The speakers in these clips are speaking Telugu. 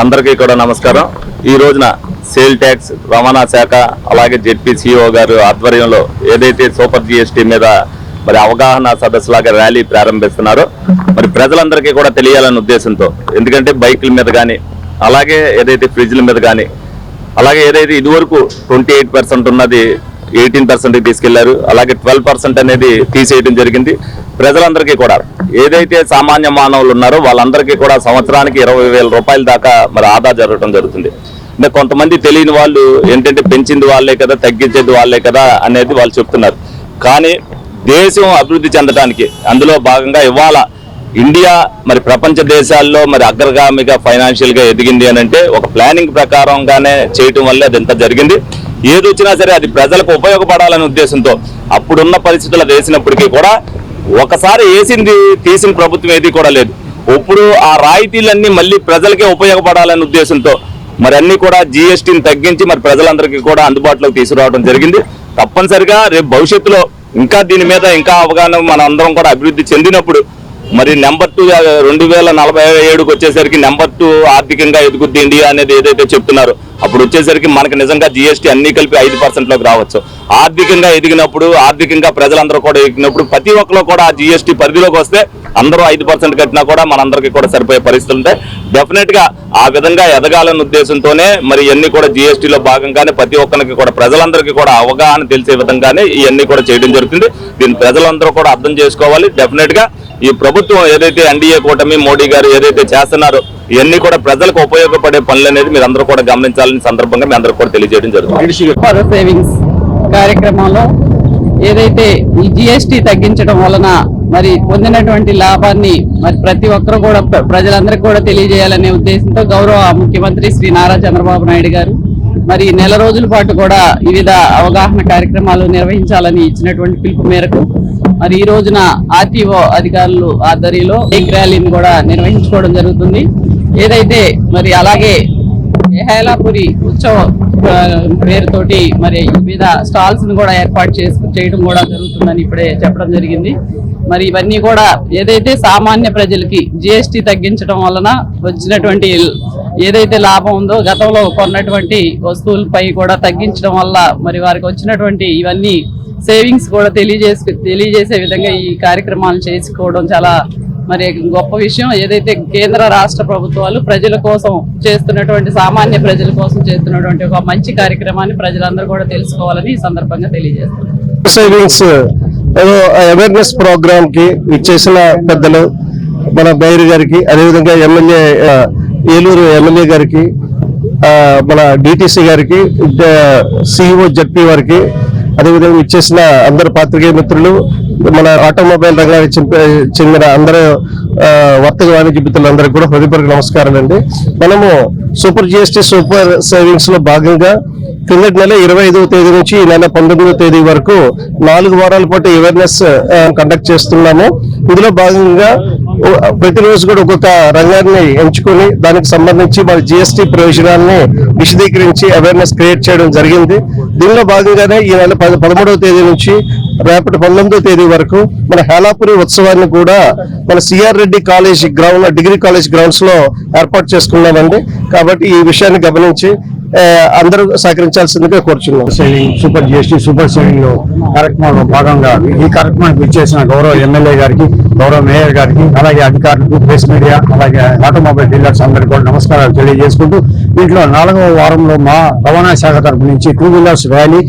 అందరికీ కూడా నమస్కారం. ఈ రోజున సేల్ ట్యాక్స్ రవాణా శాఖ అలాగే జెడ్పీ సిఇఓ గారు ఆధ్వర్యంలో ఏదైతే సూపర్ జిఎస్టీ మీద మరి అవగాహన సదస్సు లాగా ర్యాలీ ప్రారంభిస్తున్నారో. మరి ప్రజలందరికీ కూడా తెలియాలనే ఉద్దేశంతో ఎందుకంటే బైకుల మీద కానీ అలాగే ఏదైతే ఫ్రిడ్జ్ల మీద కానీ అలాగే ఏదైతే ఇదివరకు ట్వంటీ ఎయిట్ పర్సెంట్ ఉన్నది ఎయిటీన్ పర్సెంట్ తీసుకెళ్ళారు. అలాగే ట్వెల్వ్ పర్సెంట్ అనేది తీసేయడం జరిగింది. ప్రజలందరికీ కూడా. ఏదైతే సామాన్య మానవులు ఉన్నారో వాళ్ళందరికీ కూడా సంవత్సరానికి ఇరవై వేల రూపాయల దాకా మరి ఆదా జరగడం జరుగుతుంది. అంటే కొంతమంది తెలియని వాళ్ళు ఏంటంటే పెంచింది వాళ్ళే కదా తగ్గించేది వాళ్ళే కదా అనేది వాళ్ళు చెప్తున్నారు. కానీ దేశం అభివృద్ధి చెందడానికి అందులో భాగంగా ఇవాళ ఇండియా మరి ప్రపంచ దేశాల్లో మరి అగ్రగామిగా ఫైనాన్షియల్గా ఎదిగింది అని అంటే ఒక ప్లానింగ్ ప్రకారంగానే చేయటం వల్ల అది ఎంత జరిగింది. ఏది వచ్చినా సరే అది ప్రజలకు ఉపయోగపడాలనే ఉద్దేశంతో అప్పుడున్న పరిస్థితులు వేసినప్పటికీ కూడా ఒకసారి వేసింది తీసిన ప్రభుత్వం ఏది కూడా లేదు. ఇప్పుడు ఆ రాయితీలన్నీ మళ్ళీ ప్రజలకే ఉపయోగపడాలనే ఉద్దేశంతో మరి అన్ని కూడా జిఎస్టీని తగ్గించి మరి ప్రజలందరికీ కూడా అందుబాటులోకి తీసుకురావడం జరిగింది. తప్పనిసరిగా రేపు భవిష్యత్తులో ఇంకా దీని మీద ఇంకా అవగాహన మన అందరం కూడా అభివృద్ధి చెందినప్పుడు మరి నెంబర్ టూ రెండు వేల నలభై ఏడుకి వచ్చేసరికి నెంబర్ టూ ఆర్థికంగా ఎదుగుద్ది ఇండియా అనేది ఏదైతే చెప్తున్నారో అప్పుడు వచ్చేసరికి మనకి నిజంగా జిఎస్టీ అన్ని కలిపి ఐదు పర్సెంట్లోకి రావచ్చు. ఆర్థికంగా ఎదిగినప్పుడు ఆర్థికంగా ప్రజలందరూ కూడా ఎదిగినప్పుడు ప్రతి ఒక్కరు కూడా ఆ జిఎస్టీ పరిధిలోకి వస్తే అందరూ ఐదు పర్సెంట్ కట్టినా కూడా మనందరికీ కూడా సరిపోయే పరిస్థితులు ఉంటాయి. డెఫినెట్గా ఆ విధంగా ఎదగాలన్న ఉద్దేశంతోనే మరి ఇవన్నీ కూడా జిఎస్టీలో భాగంగానే ప్రతి ఒక్కరికి కూడా ప్రజలందరికీ కూడా అవగాహన తెలిసే విధంగానే ఇవన్నీ కూడా చేయడం జరుగుతుంది. దీన్ని ప్రజలందరూ కూడా అర్థం చేసుకోవాలి. డెఫినెట్గా ఈ ప్రభుత్వం ఏదైతే ఎన్డీఏ కూటమి మోడీ గారు ఏదైతే చేస్తున్నారో ఇవన్నీ కూడా ప్రజలకు ఉపయోగపడే పనులు అనేది మీరు అందరూ కూడా గమనించాలని సందర్భంగా మీ అందరూ కూడా తెలియజేయడం జరుగుతుంది. సేవింగ్స్ కార్యక్రమంలో ఏదైతే ఈ జిఎస్టి తగ్గించడం వలన మరి పొందినటువంటి లాభాన్ని మరి ప్రతి ఒక్కరు కూడా ప్ర- ప్రజలందరికీ కూడా తెలియజేయాలనే ఉద్దేశంతో గౌరవ ముఖ్యమంత్రి శ్రీ నారా చంద్రబాబు నాయుడు గారు మరి నెల రోజుల పాటు కూడా వివిధ అవగాహన కార్యక్రమాలు నిర్వహించాలని ఇచ్చినటువంటి పిలుపు మేరకు మరి ఈ రోజున ఆర్టీఓ అధికారులు ఆధ్వర్యంలో బైక్ ర్యాలీని కూడా నిర్వహించుకోవడం జరుగుతుంది. ఏదైతే మరి అలాగే హేలాపురి ఉత్సవ పేరుతోటి మరి వివిధ స్టాల్స్ను కూడా ఏర్పాటు చేసి చేయడం కూడా జరుగుతుందని ఇప్పుడే చెప్పడం జరిగింది. మరి ఇవన్నీ కూడా ఏదైతే సామాన్య ప్రజలకి జిఎస్టీ తగ్గించడం వలన వచ్చినటువంటి ఏదైతే లాభం ఉందో గతంలో కొన్నటువంటి వస్తువులపై కూడా తగ్గించడం వల్ల మరి వారికి వచ్చినటువంటి ఇవన్నీ సేవింగ్స్ కూడా తెలియజేసు తెలియజేసే విధంగా ఈ కార్యక్రమాలు చేసుకోవడం చాలా మరి గొప్ప విషయం. ఏదైతే కేంద్ర రాష్ట్ర ప్రభుత్వాలు ప్రజల కోసం చేస్తున్నటువంటి సామాన్య ప్రజల కోసం చేస్తున్నటువంటి ఒక మంచి కార్యక్రమాన్ని ప్రజలందరూ కూడా తెలుసుకోవాలని ఈ సందర్భంగా తెలియజేస్తున్నారు సేవింగ్స్ అవేర్నెస్ ప్రోగ్రామ్కి ఇచ్చేసిన పెద్దలు మన బైరు గారికి అదేవిధంగా ఎమ్మెల్యే ఏలూరు ఎమ్మెల్యే గారికి మన డిటిసి గారికి సిఇఓ జడ్పీ వారికి అదేవిధంగా ఇచ్చేసిన అందరు పాత్రికేయ మిత్రులు మన ఆటోమొబైల్ రంగానికి చెందిన అందరూ వర్తక వాణిజ్య మిత్రులందరికీ కూడా హృదయపూర్వక నమస్కారం అండి. మనము సూపర్ జిఎస్టీ సూపర్ సేవింగ్స్లో భాగంగా కిందటి నెల ఇరవై ఐదవ తేదీ నుంచి ఈ నెల పంతొమ్మిదవ తేదీ వరకు నాలుగు వారాల పాటు అవేర్నెస్ కండక్ట్ చేస్తున్నాము. ఇందులో భాగంగా ప్రతిరోజు కూడా ఒక్కొక్క రంగాన్ని ఎంచుకొని దానికి సంబంధించి మన జిఎస్టీ ప్రయోజనాన్ని విశదీకరించి అవేర్నెస్ క్రియేట్ చేయడం జరిగింది. దీనిలో భాగంగానే ఈ నెల పదమూడవ తేదీ నుంచి రేపటి పంతొమ్మిదో తేదీ వరకు మన హేలాపురి ఉత్సవాన్ని కూడా మన CR Reddy college ground degree college గ్రౌండ్స్లో ఏర్పాటు చేసుకున్నామండి. కాబట్టి ఈ విషయాన్ని గమనించి అందరూ సహకరించాల్సిందిగా కోరుచున్నాం. సేవింగ్ సూపర్ జిఎస్టీ సూపర్ సేవింగ్లో కార్యక్రమంలో భాగంగా ఈ కార్యక్రమానికి విచ్చేసిన గౌరవ ఎమ్మెల్యే గారికి గౌరవ మేయర్ గారికి అలాగే అధికారులకు ప్రెస్ మీడియా అలాగే ఆటోమొబైల్ డీలర్స్ అందరికీ కూడా నమస్కారాలు తెలియజేసుకుంటూ దీంట్లో నాలుగవ వారంలో మా రవాణా శాఖ తరపు నుంచి టూ వీలర్స్ ర్యాలీ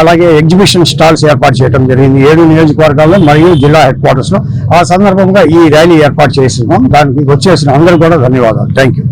అలాగే ఎగ్జిబిషన్ స్టాల్స్ ఏర్పాటు చేయడం జరిగింది. ఏడు నియోజకవర్గాల్లో మరియు జిల్లా హెడ్ క్వార్టర్స్లో. ఆ సందర్భంగా ఈ ర్యాలీ ఏర్పాటు చేస్తున్నాం దానికి వచ్చేసిన అందరూ కూడా ధన్యవాదాలు. Thank you.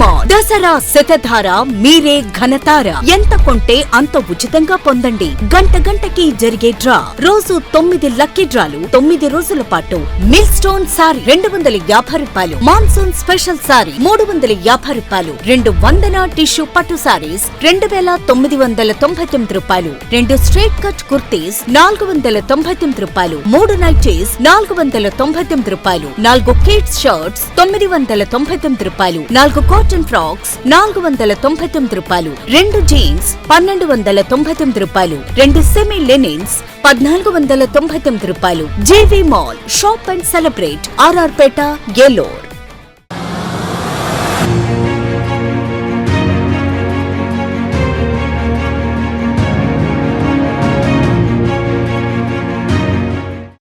మా దసరా శతధార మీరే ఘనతార? ఎంత కొంటే అంత ఉచితంగా పొందండి. గంట గంటకి జరిగే డ్రా. రోజు తొమ్మిది లక్కీ డ్రాలు. తొమ్మిది రోజుల పాటు మిల్ స్టోన్ సారీ రెండు వందల యాభై రూపాయలు. మాన్సూన్ స్పెషల్ సారీ మూడు వందల యాభై రూపాయలు. రెండు వందన టిష్యూ పట్టు సారీస్ రెండు వేల తొమ్మిది వందల తొంభై తొమ్మిది రూపాయలు. రూపాయలు. రెండు స్ట్రైట్ కట్ కుర్తీస్ నాలుగు వందల తొంభై తొమ్మిది రూపాయలు. మూడు నైటీస్ నాలుగు వందల తొంభై తొమ్మిది రూపాయలు. నాలుగు కిడ్స్ షర్ట్స్ తొమ్మిది వందల తొంభై తొమ్మిది రూపాయలు. నాలుగు కాటన్ ఫ్రాక్స్ నాలుగు వందల తొంభై తొమ్మిది రూపాయలు. రెండు జీన్స్ పన్నెండు వందల తొంభై తొమ్మిది రూపాయలు. రెండు సెమీ లెనిన్స్ పద్నాలుగు వందల తొంభై తొమ్మిది రూపాయలు JV mall shop and celebrate RR Peta Eluru